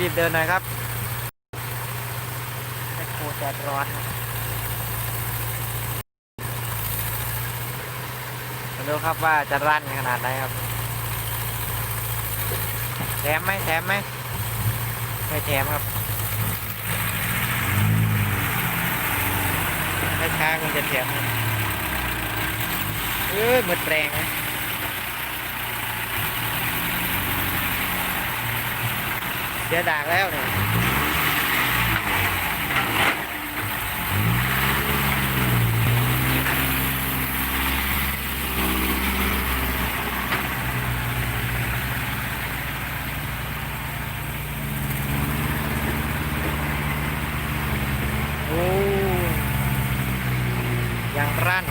รีบเดินหน่อยครับแมคโครแดดร้อนมาดูครับว่าจะรั่นขนาดไหนครับ แถมไหมแถมไหมไม่แถมครับถ้าช้าคงจะแถมครับเอ้ยหมดแรงนะ สียดากแล้วเนี่ยโอ้ยังรั่น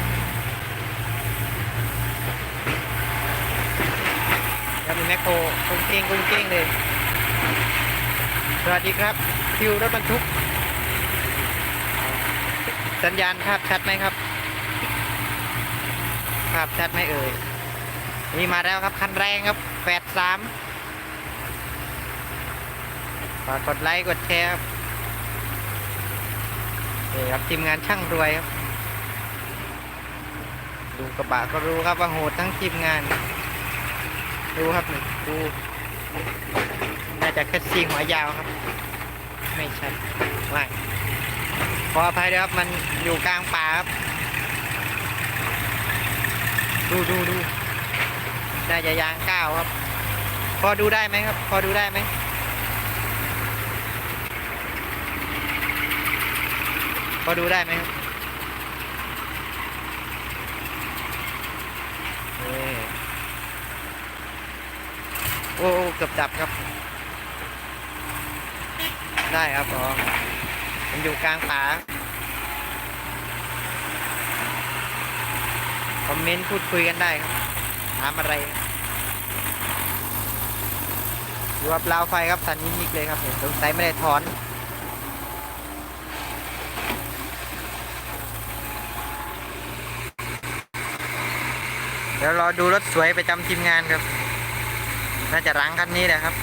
แล้วมีแมคโครกุ้งเก้งกุ้งเก้งเลย สวัสดีครับคิวรถบรรทุก สัญญาณภาพชัดไหมครับ ภาพชัดไหมเอ่ยนี่มาแล้วครับคันแรงครับแปดสามฝากกดไลค์กดแชร์ครับนี่ครับทีมงานช่างรวยครับ ดูกระบะก็รู้ครับว่าโหดทั้งทีมงาน ดูครับนี่ดู น่าจะคัดซีหัวยาวครับ ไม่ใช่ไม่ขออภัยด้วยครับ มันอยู่กลางป่าครับ ดูดูดูน่าจะยางก้าวครับ พอดูได้ไหมครับ พอดูได้ไหมพอดูได้ไหมครับโอ้โอ้เกือบดับครับ ได้ครับอ๋อผมอยู่กลางป่าคอมเมนต์พูดคุยกันได้ครับถามอะไรอยู่กับราวไฟครับสันนิดๆเลยครับเนี่ยสงสัยไม่ได้ถอนเดี๋ยวรอดูรถสวยไปจำทีมงานครับ น่าจะรังคันนี้แหละครับ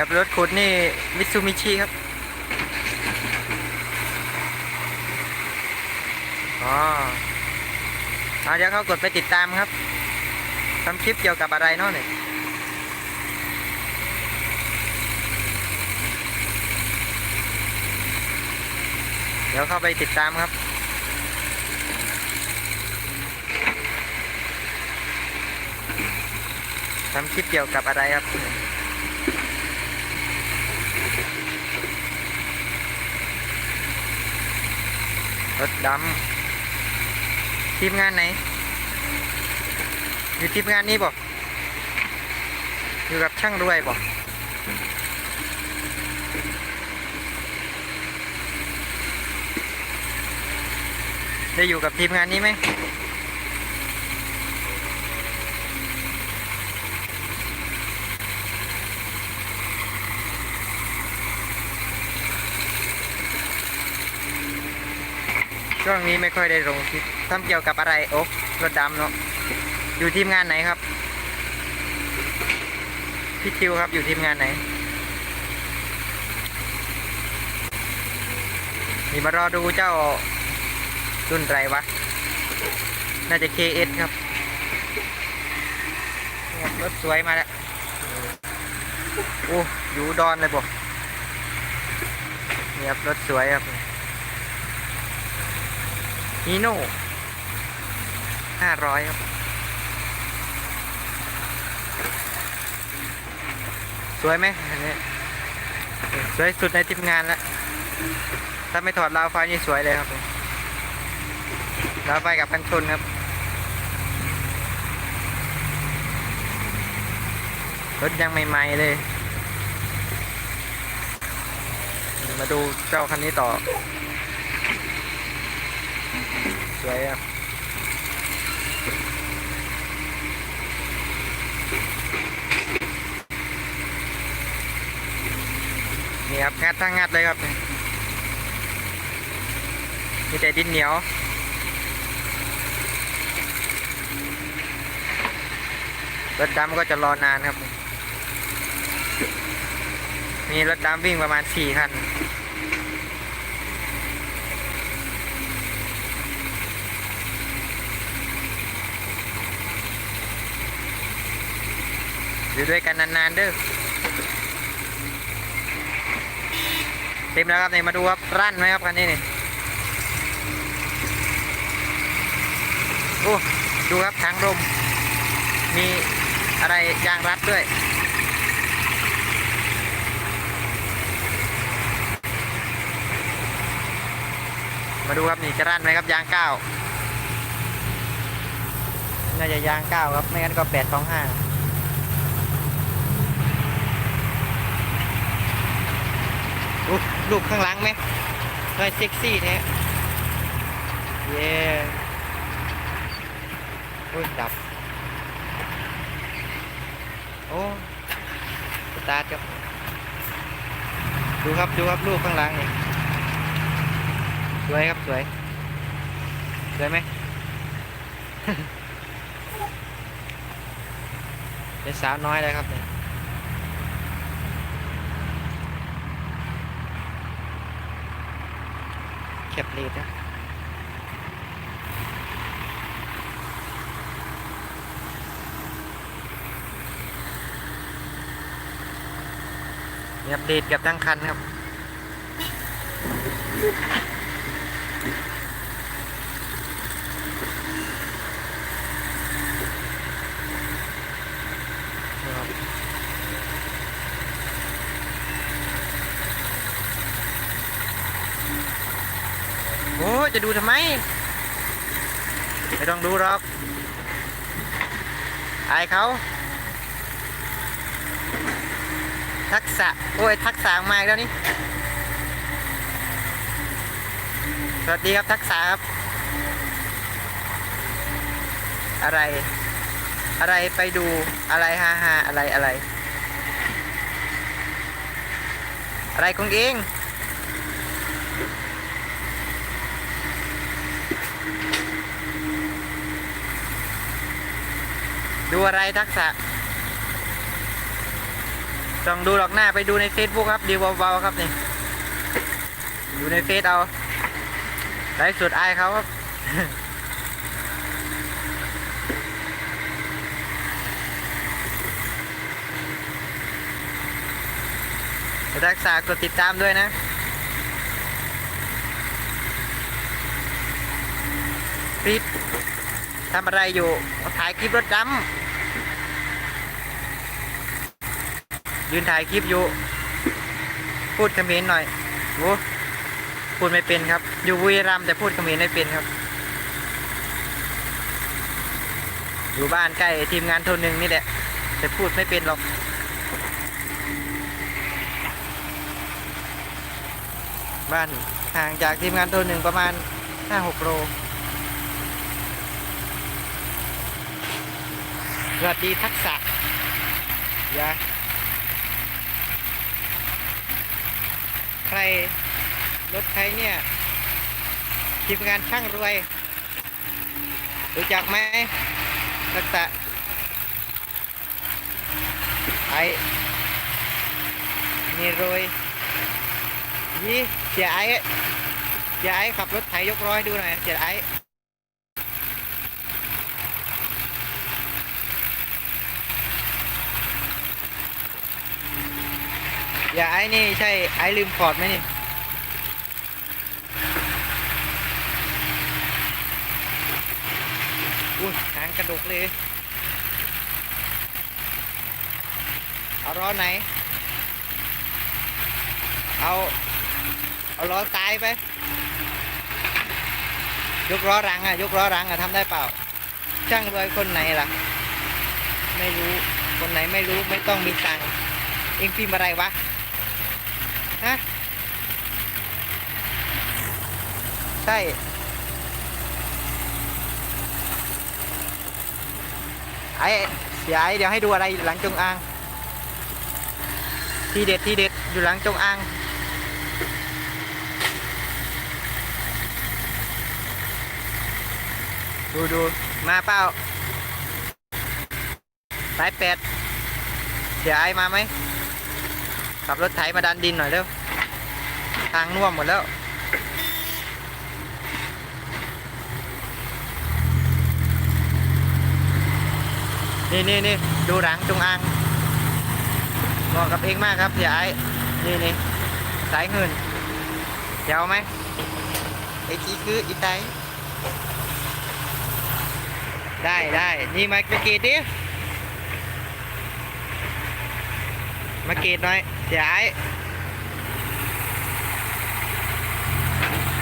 ครับรถขุดนี่มิตซูมิชิครับอ๋อเดี๋ยวเขากดไปติดตามครับทำคลิปเกี่ยวกับอะไรเนาะเนี่ยเดี๋ยวเข้าไปติดตามครับทำคลิปเกี่ยวกับอะไรครับ รถดำทีมงานไหน อยู่ทีมงานนี้บอกอยู่กับช่างด้วยบอกได้อยู่กับทีมงานนี้ไหม ช่วงนี้ไม่ค่อยได้ลงคลิปทำเกี่ยวกับอะไรโอ้รถดำเนาะอยู่ทีมงานไหนครับพี่ทิวครับอยู่ทีมงานไหนนี่มารอดูเจ้ารุ่นไรวะ น่าจะ KS ครับรถสวยมาแล้ว โอ้ อยู่ดอนเลยบอกนี่ครับรถสวยครับ ฮีโน่ห้าร้อยครับสวยไหมอันนี้สวยสุดในทีมงานแล้ว ถ้าไม่ถอดราวไฟนี่สวยเลยครับราวไฟกับกันชนครับ รถยังใหม่ๆเลย มาดูเจ้าคันนี้ต่อ สวยอะนี่ครับงัดทั้งงัดเลยครับมีแต่ดินเหนียวรถดำก็จะรอนานครับ มีรถดำวิ่งประมาณสี่คัน อยู่ด้วยกันนานๆเด้อเต็มแล้วครับนี่มาดูครับรั่นไหมครับคันนี้นี่โอ้ดูครับทางลมมีอะไรยางรัดด้วยมาดูครับนี่จะรั่นไหมครับยางเก้าน่าจะยางเก้าครับไม่งั้นก็แปดสองห้า ลูกข้างหลังไหมเฮ้ยเซ็กซี่เนี่ยเย้โอ้ยดับ โอ้สตาร์ทครับ ดูครับ ดูครับลูกข้างหลังนี่สวยครับ สวย สวยไหมเป็นสาวน้อยเลยครับเนี่ย แคปเลดนะมีอัปเดตเกับทั้งคันครับ โอ้จะดูทำไม ไม่ต้องดูหรอก อายเขา ทักษะ โอ้ย ทักษะมาอีกแล้วนี่ สวัสดีครับทักษะครับ อะไร อะไรไปดูอะไรฮาฮาอะไรอะไร อะไรของเอง ดูอะไรทักษะต้องดูหรอกหน้าไปดูใน Facebook ครับดีเบาๆครับนี่ดูในเฟซเอาไลฟ์สดอายเขาครับทักษะกดติดตามด้วยนะคลิปทำอะไรอยู่ถ่ายคลิปรถดำ ยืนถ่ายคลิปอยู่ พูดคอมเขมนต์หน่อยโอ้พูดไม่เป็นครับ อยู่บุรีรัมย์แต่พูดคอมเขมนต์ไม่เป็นครับ อยู่บ้านใกล้ทีมงานทนหนึ่งนี่แหละ แต่พูดไม่เป็นหรอกบ้านห่างจากทีมงานโทนหนึ่งประมาณ 5-6 โล สวัสดีทักษะยา ใคร รถใครเนี่ยทีมงานช่างรวย รู้จักไหมตักษะไอ้นี่รวยยี่เสียไอ้เสียไอ้ขับรถไถยกร้อยดูหน่อยเสียไอ้ อย่าไอ้นี่ใช่ไอ้ลืมคอร์ดไหมนี่อุ้ยหางกระดกเลย เอาล้อไหน เอา เอาล้อซ้ายไป ยกล้อรังอะ ยกล้อรังอะทำได้เปล่า ช่างรวยคนไหนล่ะ ไม่รู้ คนไหนไม่รู้ไม่ต้องมีตังค์เองพิมพ์อะไรวะ ฮะ ใช่ไอ้เสียไอ้เดี๋ยวให้ดูอะไรอยู่หลังจงอาง ทีเด็ดทีเด็ดอยู่หลังจงอางดูดูมาเปล่าสายแปดเสียไอมาไหมขับรถไถมาดันดินหน่อยเร็ว ทางน่วมหมดแล้ว นี่นี่นี่ดูหลังจงอางเหมาะกับเองมากครับเสียไอนี่นี่สายเงินเดี๋ยวไหมไอ้ที่คืออีไตได้ได้นี่มามาเกตดิมาเกตหน่อยเสียไอ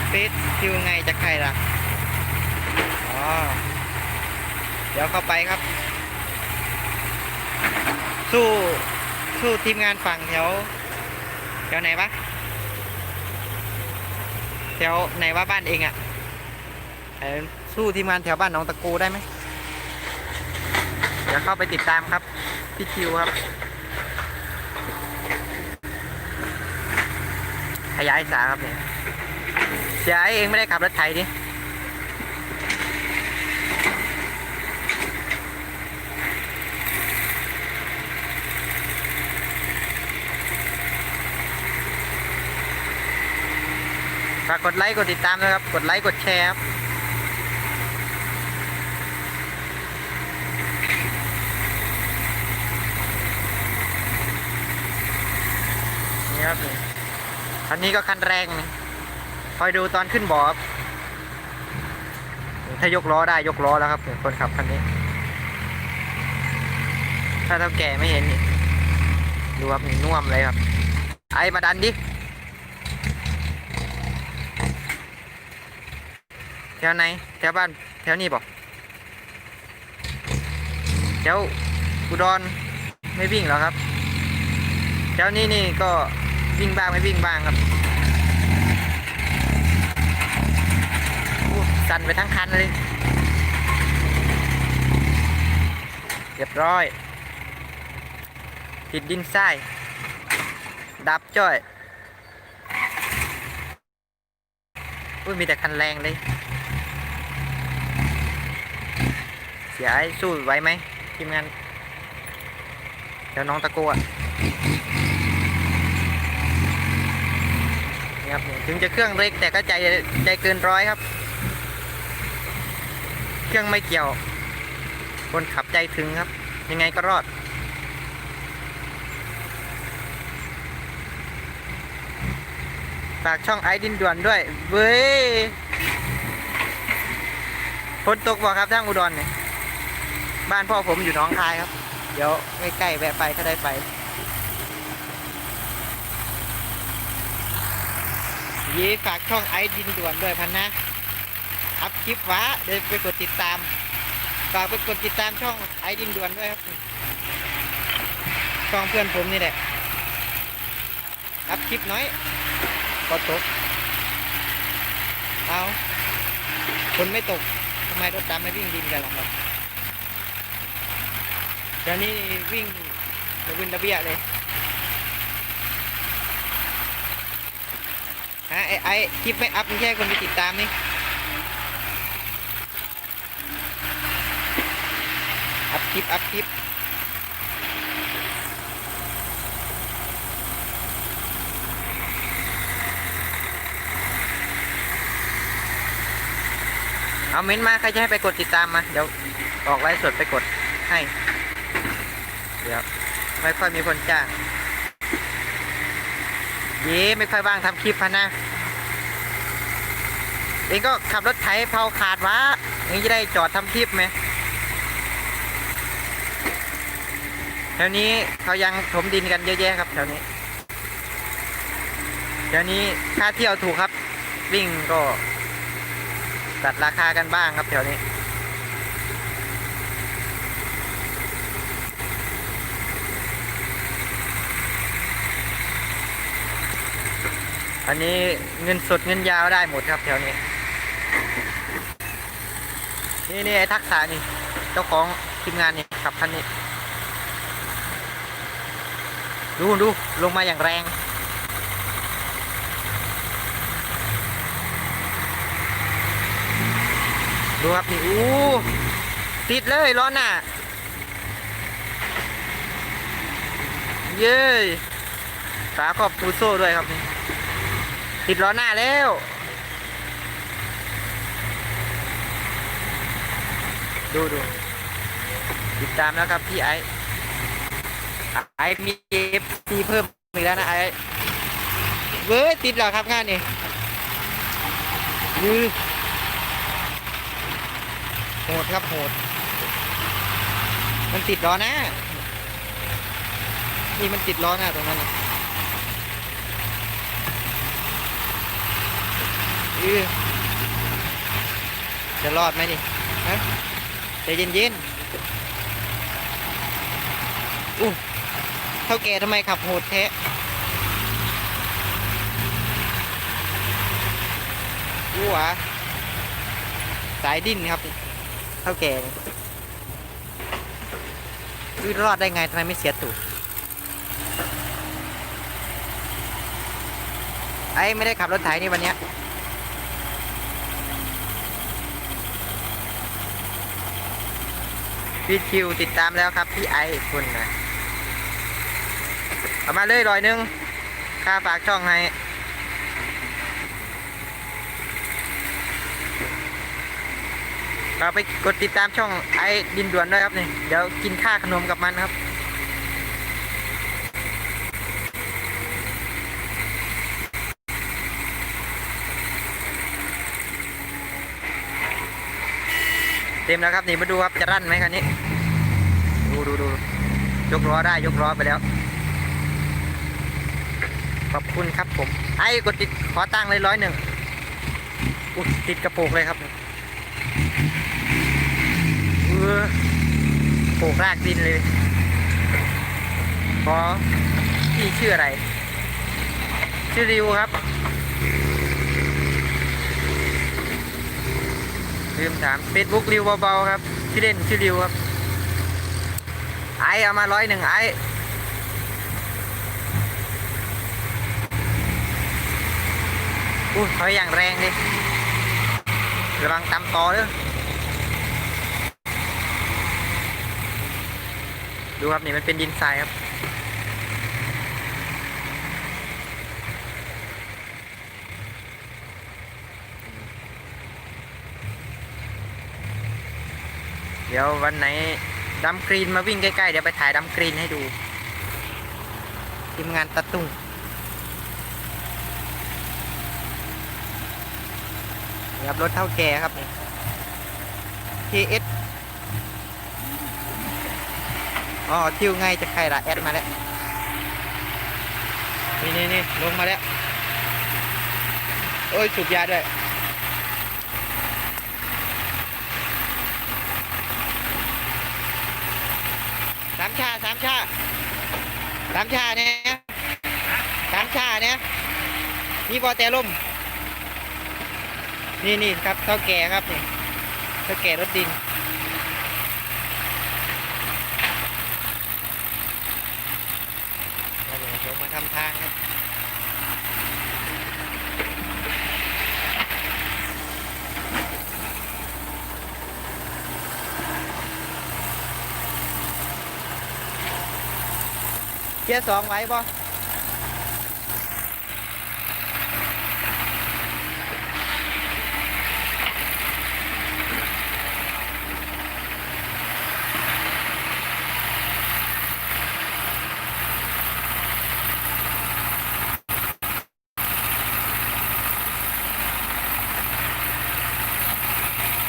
เฟซคิวไงจะใครล่ะ อ๋อ เดี๋ยวเข้าไปครับ สู้สู้ทีมงานฝั่งแถวแถวไหนวะแถวไหนว่าบ้านเองอะ่ะสู้ทีมงานแถวบ้านหนองตะกูได้ไหมเดี๋ยวเข้าไปติดตามครับพี่คิวครับ ขยายสาครับเนี่ยเสียไอเองไม่ได้ขับรถไถดิ ฝากกดไลค์กดติดตามนะครับ กดไลค์กดแชร์ครับนี่ครับคันนี้ก็คันแรงนี่คอยดูตอนขึ้นบ่อครับถ้ายกล้อได้ยกล้อแล้วครับคนขับคันนี้ ถ้าเท่าแก่ไม่เห็นนี่ดูครับนี่น่วมเลยครับ ไอ้มาดันดิ แถ วไหน แถวบ้านแถวนี้บอกแถวอุดรไม่วิ่งหรอครับ แถวนี้นี่ก็วิ่งบ้างไม่วิ่งบ้างครับสั่นไปทั้งคันเลยเรียบร้อย ติดดินทราย ดับจ้อย อุ้ยมีแต่คันแรงเลย เสียไอ้สู้ไหวไหมทีมงานเดี๋ยวน้องตะโกนนี่ครับถึงจะเครื่องเล็กแต่ก็ใจใจเกินร้อยครับ เครื่องไม่เกี่ยว คนขับใจถึงครับ ยังไงก็รอดฝากช่องไอดินด่วนด้วยเว้ยฝนตกบ่ครับทางอุดรเนี่ย บ้านพ่อผมอยู่หน้องคายครับ เดี๋ยวใกล้ๆแวะไปถ้าได้ไปยีฝากช่องไอดินด่วนด้วยพันนะอัพคลิปวะเดี๋ยวไปกดติดตามฝากไปกดติดตามช่องไอดินด่วนด้วยครับช่องเพื่อนผมนี่แหละอัพคลิปน้อยก็ตกเอาคนไม่ตกทำไมรถดำไม่วิ่งดินกันล่ะครับ ดี๋ยวนี้วิ่งระวินระเบียเลยฮะไอไอคลิปไม่อัพไม่ใช่คนไปติดตามนี่อัพคลิปอัพคลิปเอาเม้นมาใครจะให้ไปกดติดตามมา เดี๋ยวออกไลฟ์สดไปกดให้ เดี๋ยวไม่ค่อยมีคนจ้างเย้ไม่ค่อยว่างทำคลิปพะนะเองก็ขับรถไถเผาขาดวะเองจะได้จอดทำคลิปไหมแถวนี้เขายังถมดินกันเยอะแยะครับแถวนี้แถวนี้ค่าเที่ยวถูกครับ วิ่งก็ตัดราคากันบ้างครับแถวนี้ อันนี้เงินสดเงินยาวได้หมดครับแถวนี้ นี่นี่ไอทักษะนี่ เจ้าของทีมงานนี่ขับคันนี้ ดูดูลงมาอย่างแรงดูครับนี่อู้ติดเลยล้อหน้าเย้ยฝาครอบฟูโซ่ด้วยครับนี่ ติดล้อหน้าแล้วดูดูติดตามแล้วครับพี่ไอไอมีเอฟซีเพิ่มอีกแล้วนะไอเว้ยติดเหรอครับงานนี่ยือโหดครับโหด มันติดล้อหน้านี่มันติดล้อหน้าตรงนั้นนะอือ จะรอดไหมนี่ฮะใจเย็นๆอู้เท่าแกทำไมขับโหดแท้อู้วะสายดิ้นครับ เท่าแกอุ๊ยรอดได้ไงทำไมไม่เสียตูดไอ้ไม่ได้ขับรถไถนี่วันเนี้ย พี่คิวติดตามแล้วครับพี่ไอคุณนะเอามาเลยร้อยหนึงค่าฝากช่องให้เราไปกดติดตามช่องไอ้ดินด่วนด้วยครับนี่เดี๋ยวกินค่าขนมกับมันครับ เต็มแล้วครับนี่มาดูครับจะรั่นไหมคันนี้ ดูดูดูยกล้อได้ยกล้อไปแล้ว ขอบคุณครับผม ไอ้กดติดขอตั้งเลยร้อยหนึ่งอุ๊ยติดกระโปงเลยครับเออโปกรากดินเลยขอพี่ชื่ออะไร ชื่อริวครับ ลืมถาม Facebook ริวเบาๆครับชื่อเล่นชื่อริวครับ ไอเอามาร้อยหนึ่งไออุ้ยถอยอย่างแรงดิระวังตำต่อเด้อดูครับนี่มันเป็นดินทรายครับ เดี๋ยววันไหนดำกรีนมาวิ่งใกล้ๆ เดี๋ยวไปถ่ายดำกรีนให้ดูทีมงานตะตุ้งนะครับรถเท่าแก่ครับนี่ KS อ๋อทิวไงจะใครละแอดมาแล้ว นี่นี่นี่ลงมาแล้ว โอ้ย สูบยาด้วย สาม ชาสามชาสามชาเนี่ยสามชาเนี่ยมีบอแต่ล่มนี่นี่ครับเท่าแก่ครับนี่เท่าแก่รถดินแล้วเดี๋ยวผมมาทำทางครับ เกียร์สองไหวบ่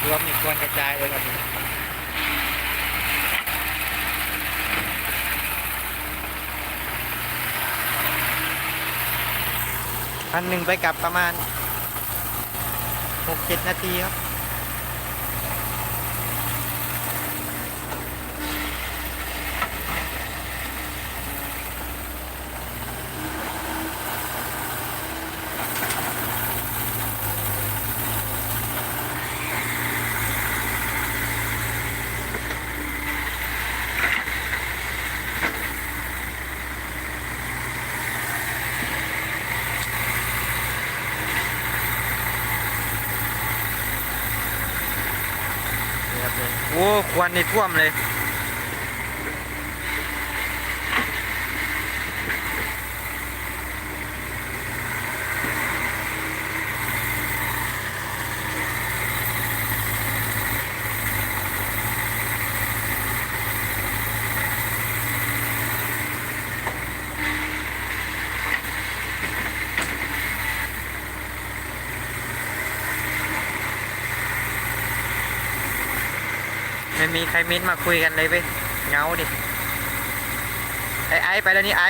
รวมอีกควรกระจายเลยครับ พันหนึ่งไปกลับประมาณหกเจ็ดนาทีครับ อ้ควันนี่ท่วมเลย ใครมินมาคุยกันเลยเว้ยเงาดิ ไอ้ไอ้ไปแล้วนี่ไอ้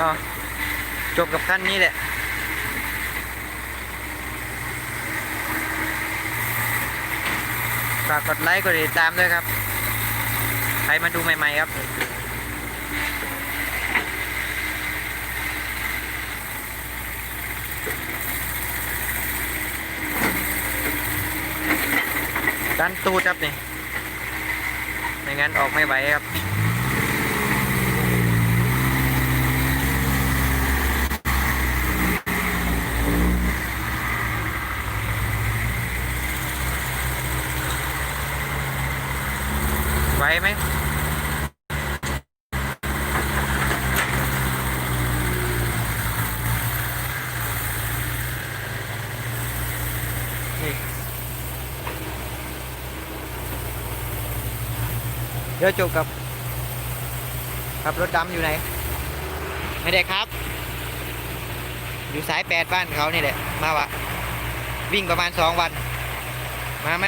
อ๋อจบกับขั้นนี้แหละ ฝากกดไลค์กดติดตามด้วยครับ ใครมาดูใหม่ๆครับดันตูดครับนี่ไม่งั้นออกไม่ไหวครับ ไหวไหมเดี๋ยวจบกับขับรถดำอยู่ไหน ไม่ได้ครับ อยู่สายแปดบ้านเขานี่แหละ มาวะ วิ่งประมาณสองวัน มาไหม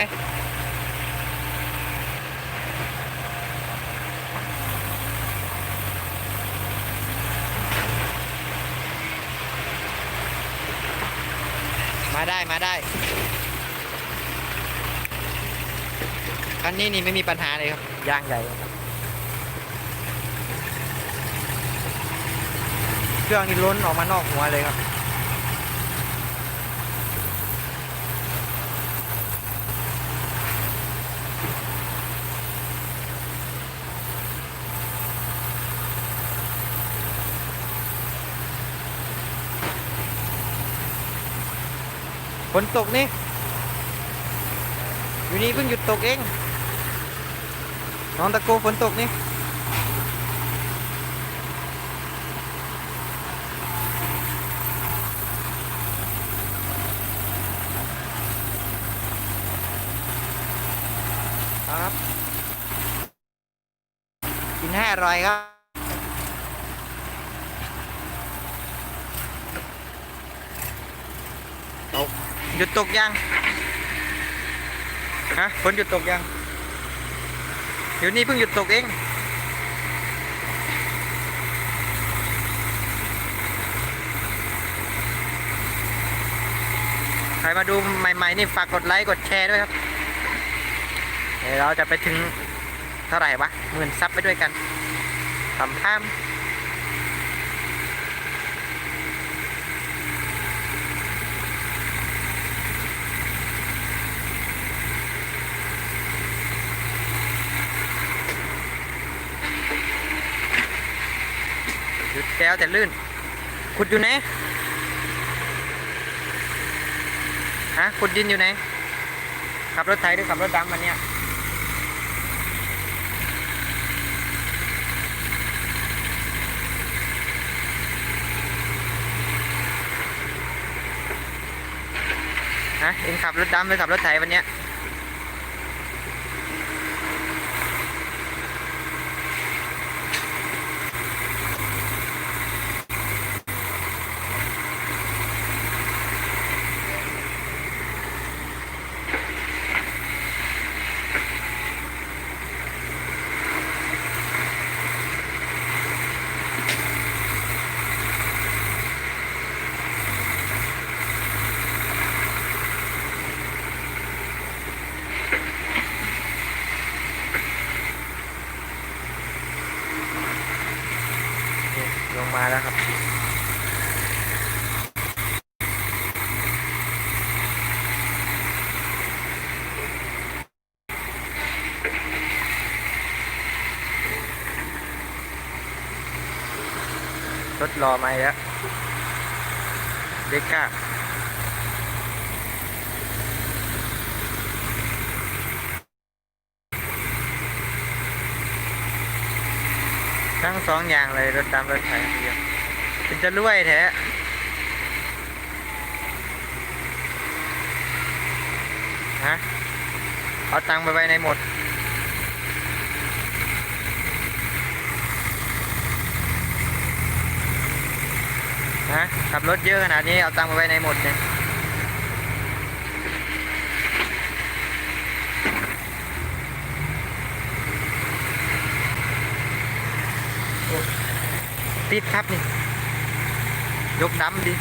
มาได้มาได้คันนี้นี่ไม่มีปัญหาเลยครับยางใหญ่ครับเครื่องนี่ล้นออกมานอกหัวเลยครับ ฝนตกนี่อยู่นี่เพิ่งหยุดตกเองน้องตะโกฝนตกนี่ครับกินให้อร่อยครับ ตก หยุดตกยังฮะฝนหยุดตกยังเดี๋ยวนี้เพิ่งหยุดตกเองใครมาดูใหม่ๆนี่ฝากกดไลค์กดแชร์ด้วยครับเดี๋ยวเราจะไปถึงเท่าไหร่วะหมื่นซับไปด้วยกันทำข้ามหยุด แล้วแต่ลื่น ขุดอยู่ไหนฮะขุดดินอยู่ไหนขับรถไถหรือขับรถดำมันเนี่ยฮะเองขับรถดำหรือขับรถไถวันเนี้ย นี่ ลงมาแล้วครับ รถรอมาอีกแล้วเด็กก้าทั้ง สองอย่างเลยรถดำรถไถเดียวเป็นจะรวยแท้ฮะเอาตังค์ไปไว้ในหมดฮะขับรถเยอะขนาดนี้เอาตังค์ไปไว้ในหมดเนี่ยโอ้ ติดครับนี่ ยกดำดิ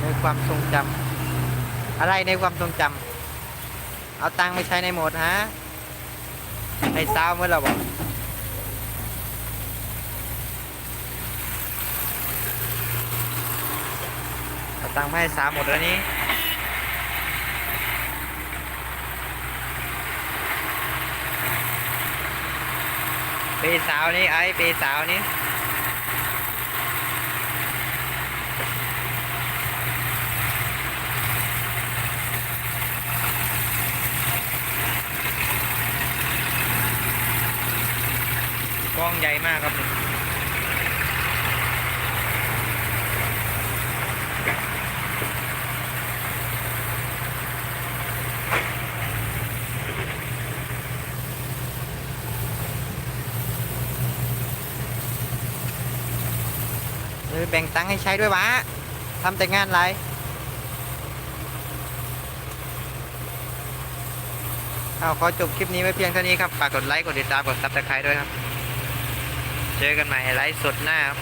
ในความทรงจำอะไรในความทรงจำเอาตังค์ไปใช้ในโหมดฮะไอ้สาวเมื่อเราบอกเอา ตังค์มาให้สาวหมดแล้วนี้ปีสาวนี้ไอ้ปีสาวนี้กล้องใหญ่มากครับ แบ่งตังค์ให้ใช้ด้วยวะทำแต่งานไรเอาขอจบคลิปนี้ไว้เพียงเท่านี้ครับ ฝากกดไลค์ กดติดตาม กดซับสไครต์ด้วยครับ เจอกันใหม่ไลฟ์สดหน้าครับ